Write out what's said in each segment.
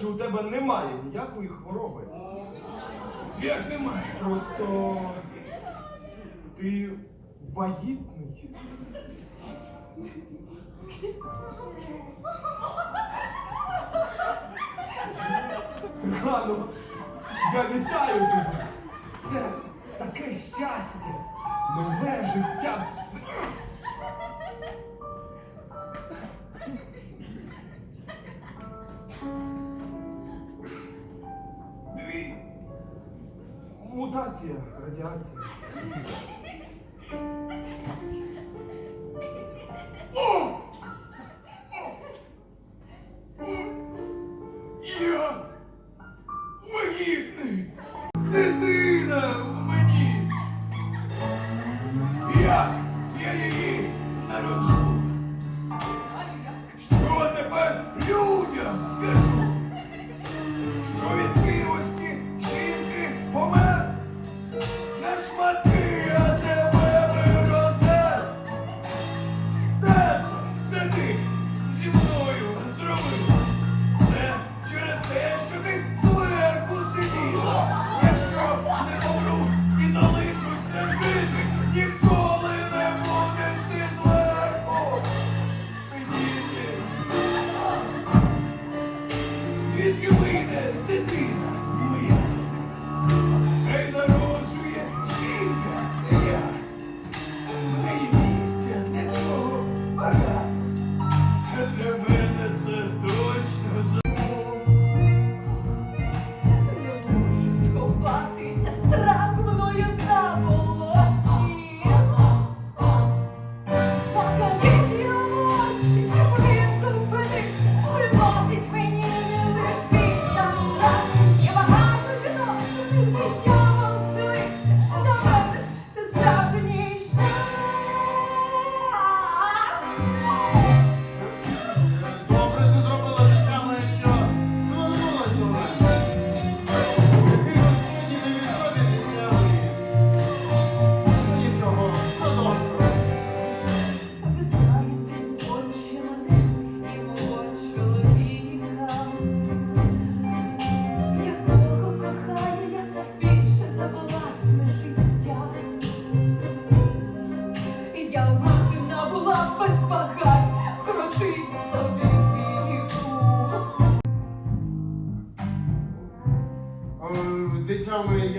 що у тебе немає ніякої хвороби. Як немає? Просто ти вагітний. Рано, я вітаю тебе. Це таке щастя, нове життя. Мутація, радіація. Я вагітний!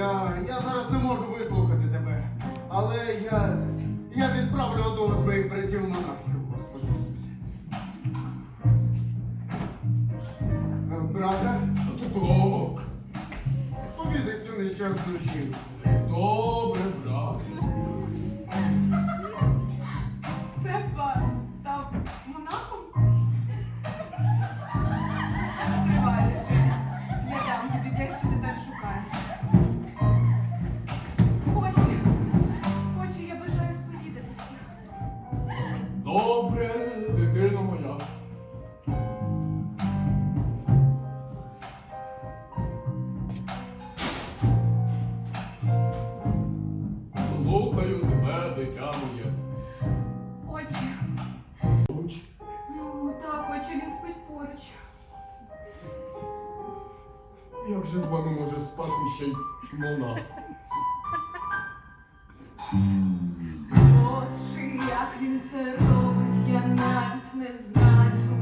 Я я зараз не можу вислухати тебе, але я, я відправлю одного з моїх братів монахів. ще чмона. Отже, як він це робить, я навіть не знаю.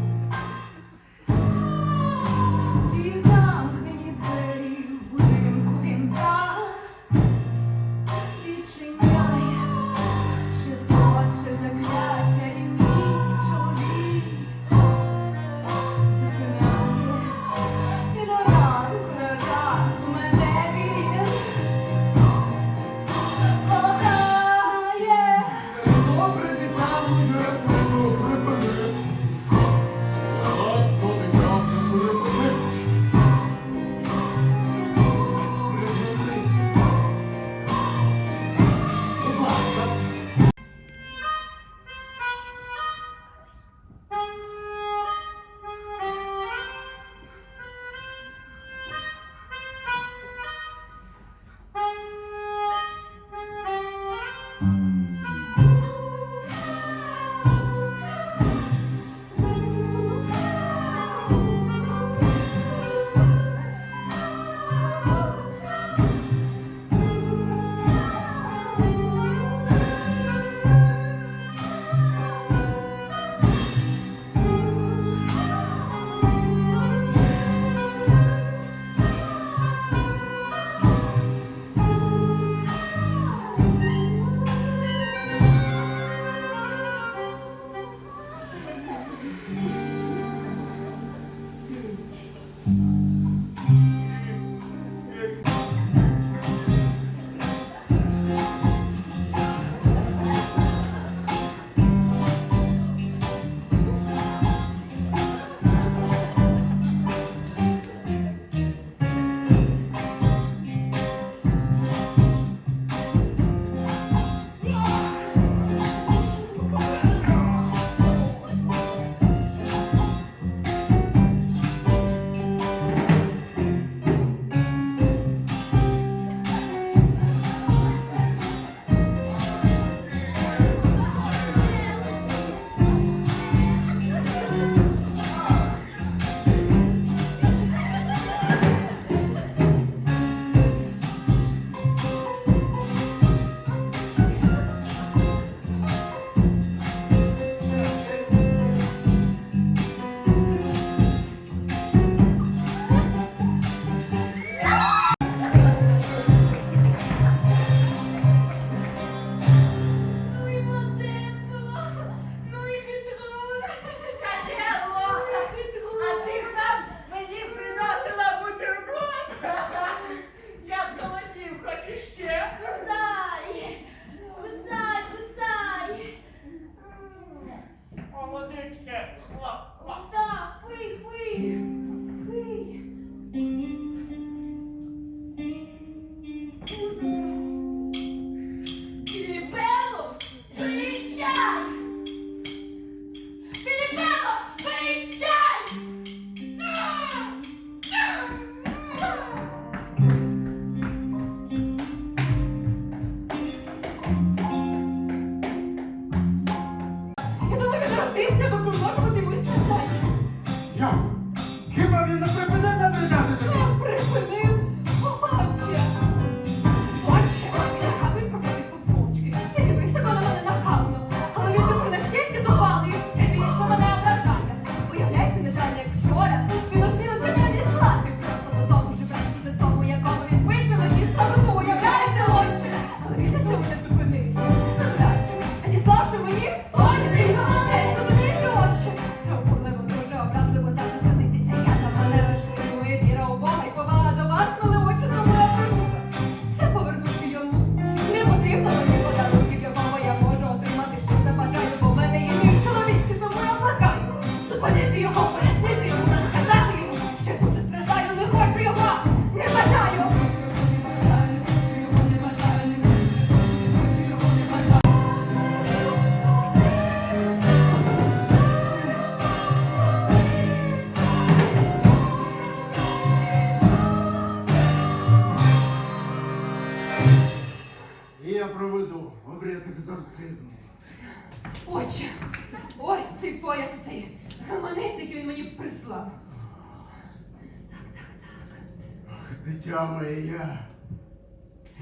дитя моє, я,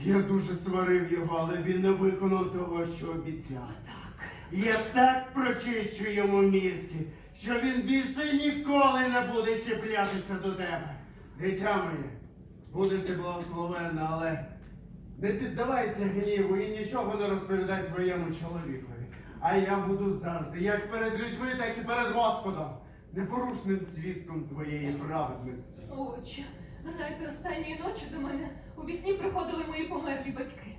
я дуже сварив його, але він не виконав того, що обіцяв. Я так прочищу йому мізки, що він більше ніколи не буде чіплятися до тебе. Дитя моє, будеш ти благословенна, але не піддавайся гніву і нічого не розповідай своєму чоловікові. А я буду завжди, як перед людьми, так і перед Господом, непорушним свідком твоєї праведності. Отче, Знаєте, останньої ночі до мене у вісні приходили мої померлі батьки.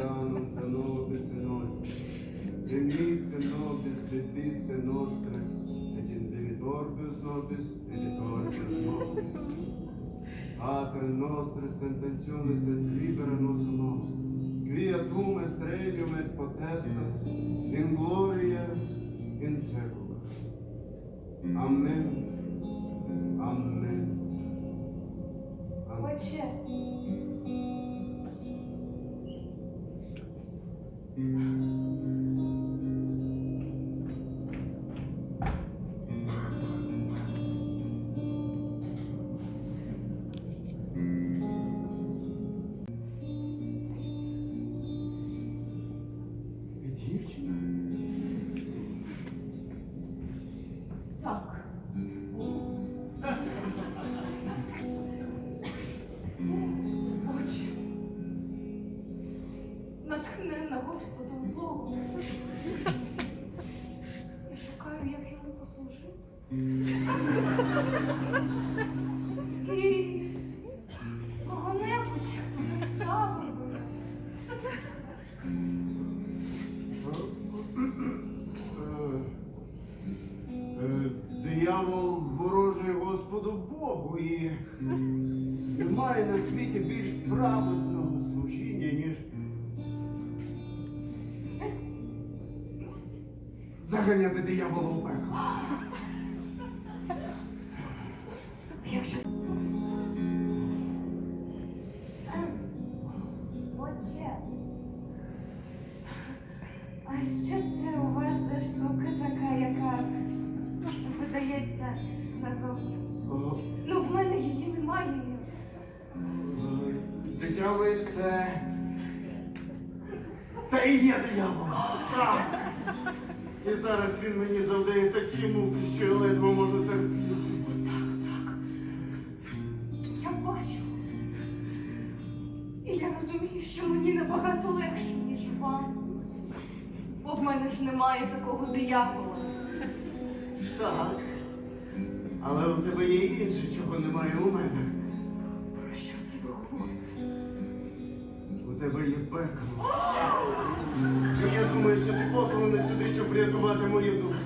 Italiano da nobis in noi. Nobis, vedite nostres, et in debitoribus nobis, debitoribus nostris. Pater nostris tendentiones et libera nos nobis. Quia tu est regium et potestas, in gloria in secula. Amen. Amen. Amen. Отче, Mm. немає на світі більш праведного служіння, ніж заганяти диявола в пекло. сьомий це. Це і є диявол. Так. І зараз він мені завдає такі муки, що я ледве можу терпіти. Отак, так. Я бачу. І я розумію, що мені набагато легше, ніж вам. Бо в мене ж немає такого диявола. Так. Але у тебе є інше, чого немає у мене. тебе є пекло. Ну, я думаю, що ти посланий сюди, щоб врятувати мою душу.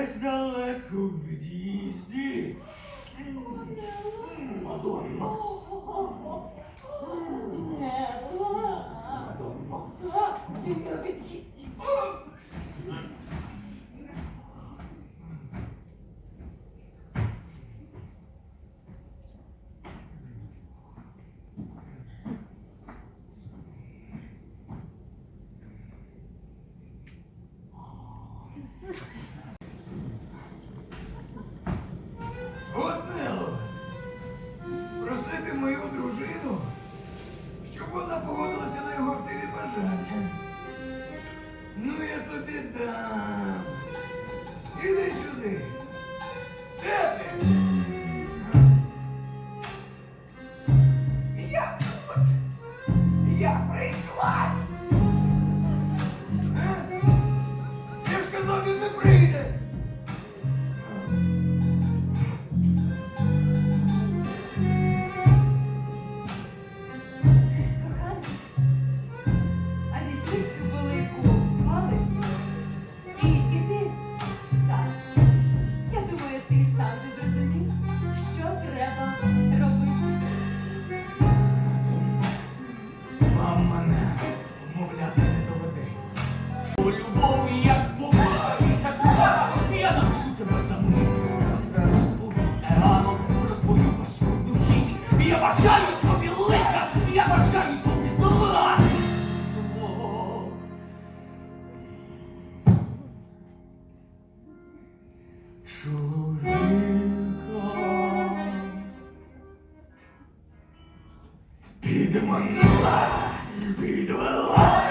Let's go! Підманула, підвела.